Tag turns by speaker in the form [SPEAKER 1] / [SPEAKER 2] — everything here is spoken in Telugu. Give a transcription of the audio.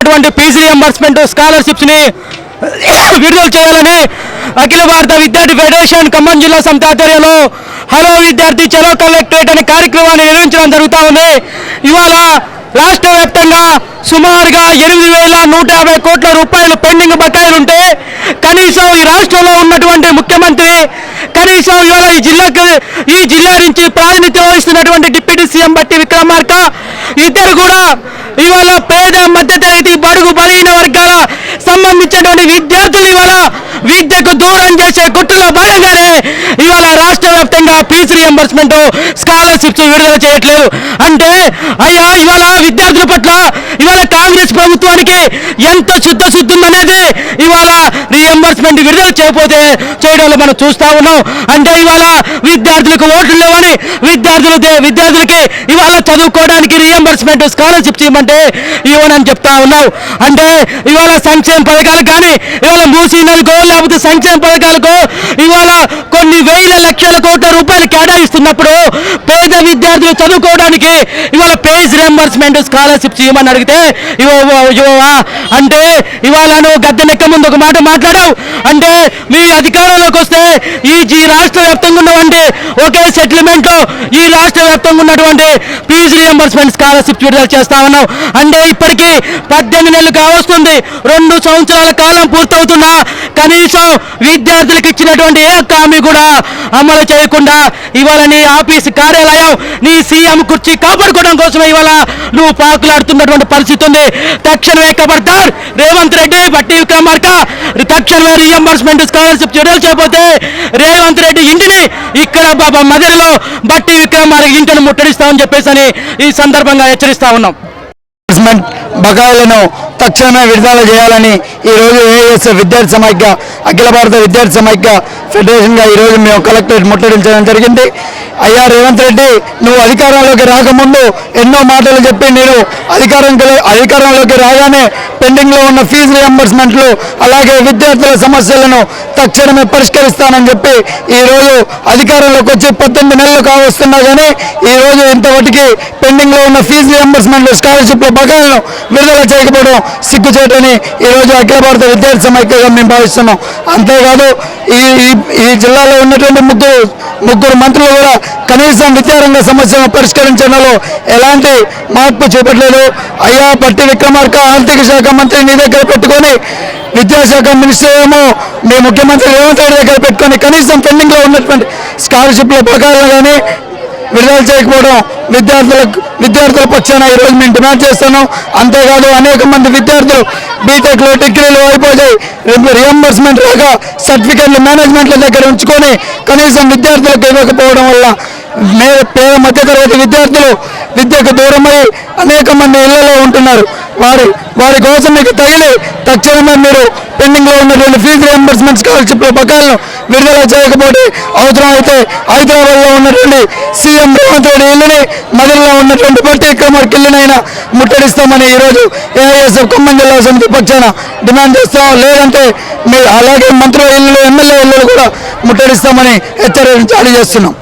[SPEAKER 1] అటువంటి ఫీజు ఎంబర్స్మెంట్ స్కాలర్షిప్స్ని విడుదల చేయాలని అఖిల భారత విద్యార్థి ఫెడరేషన్ ఖమ్మం జిల్లా సమితి ఆధ్వర్యంలో హలో విద్యార్థి చలో కలెక్టరేట్ అనే కార్యక్రమాన్ని నిర్వహించడం జరుగుతూ ఉంది. ఇవాళ రాష్ట్ర వ్యాప్తంగా సుమారుగా ఎనిమిది వేల నూట యాభై కోట్ల రూపాయలు పెండింగ్ బకాయిలుంటే కనీసం ఈ రాష్ట్రంలో ఉన్నటువంటి ముఖ్యమంత్రి కనీసం ఇవాళ ఈ జిల్లాకు ఈ జిల్లా నుంచి ప్రాతినిధ్యం వహిస్తున్నటువంటి డిప్యూటీ సీఎం బట్టి విక్రమార్ ఇద్దరు కూడా ఇవాళ పేద మధ్యతరగతి బడుగు బలహీన వర్గాల సంబంధించినటువంటి విద్యార్థులు ఇవాళ విద్యకు దూరం చేసే కుట్రలో భాగంగానే ఇవాళ రాష్ట్ర వ్యాప్తంగా ఫీజు రియంబర్స్మెంట్ స్కాలర్షిప్స్ విడుదల చేయట్లేదు అంటే అయ్యా ఇవాళ విద్యార్థుల పట్ల ఇవాళ కాంగ్రెస్ ప్రభుత్వానికి ఎంత శుద్ధశుద్ధి ఉందనేది ఇవాళ రియంబర్స్మెంట్ విడుదల చేయకపోతే చేయడంలో మనం చూస్తా ఉన్నాం. అంటే ఇవాళ విద్యార్థులకు ఓట్లు లేవని విద్యార్థులు విద్యార్థులకి ఇవాళ చదువుకోవడానికి రియంబర్స్మెంట్ స్కాలర్షిప్ చేయమంటే ఇవ్వనని చెప్తా ఉన్నావు. అంటే ఇవాళ సంక్షేమ పథకాలు కానీ ఇవాళ మూసీ లేకపోతే సంక్షేమ పథకాలకో ఇవాళ కొన్ని వేల లక్షల కోట్ల రూపాయలు కేటాయిస్తున్నప్పుడు పేద విద్యార్థులు చదువుకోవడానికి ఇవాళ పేజ్ రియంబర్స్మెంట్ స్కాలర్షిప్ చేయమని అడిగితే ఇవ్వవా అంటే ఇవాళ నువ్వు గద్దెనెక్క ముందు ఒక మాట మాట్లాడావు అంటే మీ అధికారంలోకి వస్తే ఈ జీ రాష్ట్ర వ్యాప్తంగా ఉన్నటువంటి ఒకే సెటిల్మెంట్ ఈ రాష్ట్ర వ్యాప్తంగా ఉన్నటువంటి ఫీజు రియంబర్స్మెంట్ స్కాలర్షిప్ విడుదల చేస్తా ఉన్నాం. అంటే ఇప్పటికీ పద్దెనిమిది నెలలు కావస్తుంది. రెండు సంవత్సరాల కాలం పూర్తవుతున్నా. కనీసం విద్యార్థులకు ఇచ్చినటువంటి ఏ ఒక్క హామీ కూడా అమలు చేయకుండా ఇవాళ నీ ఆఫీస్ కార్యాలయం నీ సీఎం కుర్చీ కాపాడుకోవడం కోసం ఇవాళ నువ్వు పాకులాడుతున్నటువంటి పరిస్థితి ఉంది. తక్షణమే కబర్దార్ రేవంత్ రెడ్డి పట్టి విక్రమార్క రియంబర్స్మెంట్ స్కాలర్షిప్ విడుదల చేయకపోతే రేవంత్ రెడ్డి ఇంటిని ఇక్కడ బాబా మదిరిలో బట్టి విక్రమార్క ఇంటిని ముట్టడిస్తామని చెప్పేసి అని ఈ సందర్భంగా హెచ్చరిస్తా ఉన్నాం.
[SPEAKER 2] బకాయిలను తక్షణమే విడుదల చేయాలని ఈరోజు ఏఎస్ విద్యార్థి సమైక్య అఖిల భారత విద్యార్థి సమైక్య ఫెడరేషన్గా ఈరోజు మేము కలెక్టరేట్ ముట్టడించడం జరిగింది. అయ్యా రేవంత్ రెడ్డి నువ్వు అధికారంలోకి రాకముందు ఎన్నో మాటలు చెప్పి నేను అధికారం అధికారంలోకి రాగానే పెండింగ్లో ఉన్న ఫీజు రియంబర్స్మెంట్లు అలాగే విద్యార్థుల సమస్యలను తక్షణమే పరిష్కరిస్తానని చెప్పి ఈరోజు అధికారంలోకి వచ్చి పద్దెనిమిది నెలలు కావస్తున్నా కానీ ఈరోజు ఇంతవరకు పెండింగ్లో ఉన్న ఫీజు రియంబర్స్మెంట్లు స్కాలర్షిప్ల బకాయిలను విడుదల చేయకపోవడం సిగ్గుచేటని ఈరోజు అఖిల భారత విద్యార్థి సమైక్యగా మేము భావిస్తున్నాం. అంతేకాదు ఈ ఈ- జిల్లాలో ఉన్నటువంటి ముగ్గురు ముగ్గురు మంత్రులు కూడా కనీసం విద్యారంగ సమస్యలను పరిష్కరించడంలో ఎలాంటి మార్పు చూపట్లేదు అయ్యా పట్టి విక్రమార్క ఆర్థిక శాఖ మంత్రి నీ దగ్గర పెట్టుకొని విద్యాశాఖ మినిస్టర్ ఏమో మీ ముఖ్యమంత్రి రేవంత్ రెడ్డి దగ్గర పెట్టుకొని కనీసం పెండింగ్లో ఉన్నటువంటి స్కాలర్షిప్ల ప్రకారం కానీ విడుదల చేయకపోవడం విద్యార్థులకు విద్యార్థుల పక్షాన ఈరోజు మేము డిమాండ్ చేస్తున్నాం. అంతేకాదు అనేక మంది విద్యార్థులు బీటెక్లో డిగ్రీలు అయిపోయాయి. రియంబర్స్మెంట్ రాక సర్టిఫికెట్లు మేనేజ్మెంట్ల దగ్గర ఉంచుకొని కనీసం విద్యార్థులకు ఇవ్వకపోవడం వల్ల మే పేద మధ్యతరగతి విద్యార్థులు విద్యకు దూరమై అనేక మంది ఇళ్ళలో ఉంటున్నారు. వారి వారి కోసం మీకు తగిలి తక్షణమే మీరు పెండింగ్లో ఉన్నటువంటి ఫీజు రియంబర్స్మెంట్ స్కాలర్షిప్ల బకాయిలను విడుదల చేయకపోతే అవసరం అయితే హైదరాబాద్లో ఉన్నటువంటి సీఎం రేవంత్ రెడ్డి ఇల్లుని మదిలో ఉన్నటువంటి ప్రతి విక్రమార్క ఇల్లునైనా ముట్టడిస్తామని ఈరోజు ఏఐఎస్ఎఫ్ ఖమ్మం జిల్లా సమితి పక్షాన డిమాండ్ చేస్తాం లేదంటే మీ అలాగే మంత్రుల ఇల్లు ఎమ్మెల్యే ఇల్లు కూడా ముట్టడిస్తామని హెచ్చరిక జారీ చేస్తున్నాం.